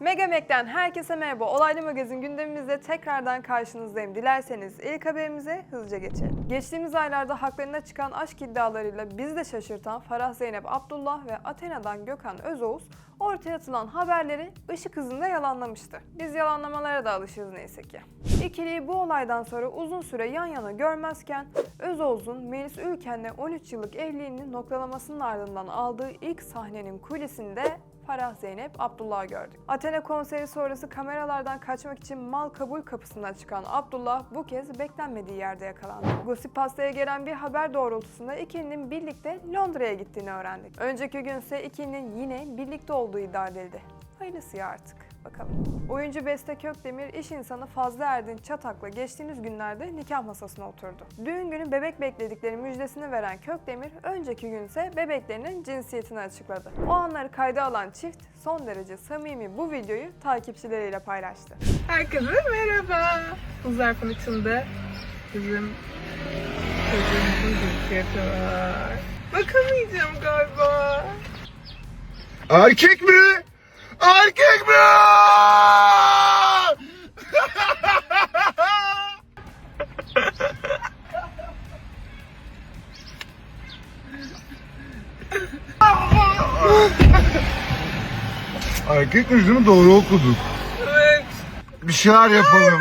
Mega Mac'ten herkese merhaba. Olaylı Magazin gündemimizde tekrardan karşınızdayım. Dilerseniz ilk haberimize hızlıca geçelim. Geçtiğimiz aylarda haklarına çıkan aşk iddialarıyla bizi de şaşırtan Farah Zeynep Abdullah ve Athena'dan Gökhan Özoğuz ortaya atılan haberleri ışık hızında yalanlamıştı. Biz yalanlamalara da alışığız neyse ki. İkiliyi bu olaydan sonra uzun süre yan yana görmezken Özoğuz'un Melis Ülken'le 13 yıllık evliliğinin noktalamasının ardından aldığı ilk sahnenin kulisinde Farah Zeynep Abdullah gördük. Athena konseri sonrası kameralardan kaçmak için mal kabul kapısından çıkan Abdullah bu kez beklenmediği yerde yakalandı. Gossip Pasta'ya gelen bir haber doğrultusunda ikilinin birlikte Londra'ya gittiğini öğrendik. Önceki gün ise ikilinin yine birlikte olduğu iddia edildi. Hayırlısı ya artık. Bakalım. Oyuncu Beste Kökdemir, iş insanı Fazlı Erdinç Çatak'la geçtiğimiz günlerde nikah masasına oturdu. Düğün günü bebek bekledikleri müjdesini veren Kökdemir, önceki gün ise bebeklerinin cinsiyetini açıkladı. O anları kayda alan çift son derece samimi bu videoyu takipçileriyle paylaştı. Herkese merhaba. Bu zarfın içinde bizim çocuğumuzun cinsiyeti var. Bakamayacağım galiba. Erkek mi? Erkek mi? Erkek mi? Doğru okuduk. Evet. Bir şeyler yapalım.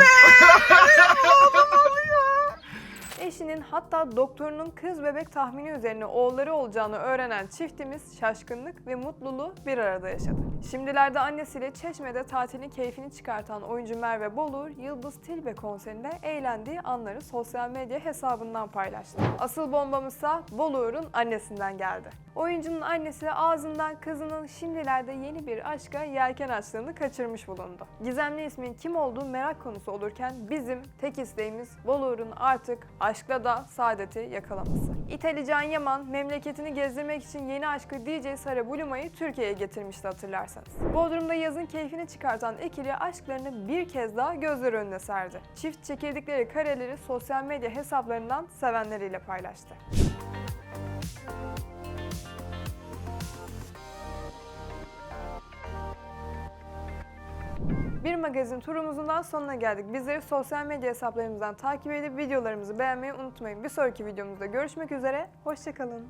Hatta doktorunun kız bebek tahmini üzerine oğulları olacağını öğrenen çiftimiz şaşkınlık ve mutluluğu bir arada yaşadı. Şimdilerde annesiyle Çeşme'de tatilin keyfini çıkartan oyuncu Merve Bolur, Yıldız Tilbe konserinde eğlendiği anları sosyal medya hesabından paylaştı. Asıl bombamızsa Bolur'un annesinden geldi. Oyuncunun annesi ağzından kızının şimdilerde yeni bir aşka yelken açtığını kaçırmış bulundu. Gizemli ismin kim olduğu merak konusu olurken bizim tek isteğimiz Bolur'un artık aşkla da saadeti yakalaması. İtali Can Yaman memleketini gezdirmek için yeni aşkı DJ Sara Buluma'yı Türkiye'ye getirmişti hatırlarsanız. Bodrum'da yazın keyfini çıkartan ikili aşklarını bir kez daha gözler önüne serdi. Çift çekirdikleri kareleri sosyal medya hesaplarından sevenleriyle paylaştı. Bir magazin turumuzun daha sonuna geldik. Bizleri sosyal medya hesaplarımızdan takip edip videolarımızı beğenmeyi unutmayın. Bir sonraki videomuzda görüşmek üzere. Hoşçakalın.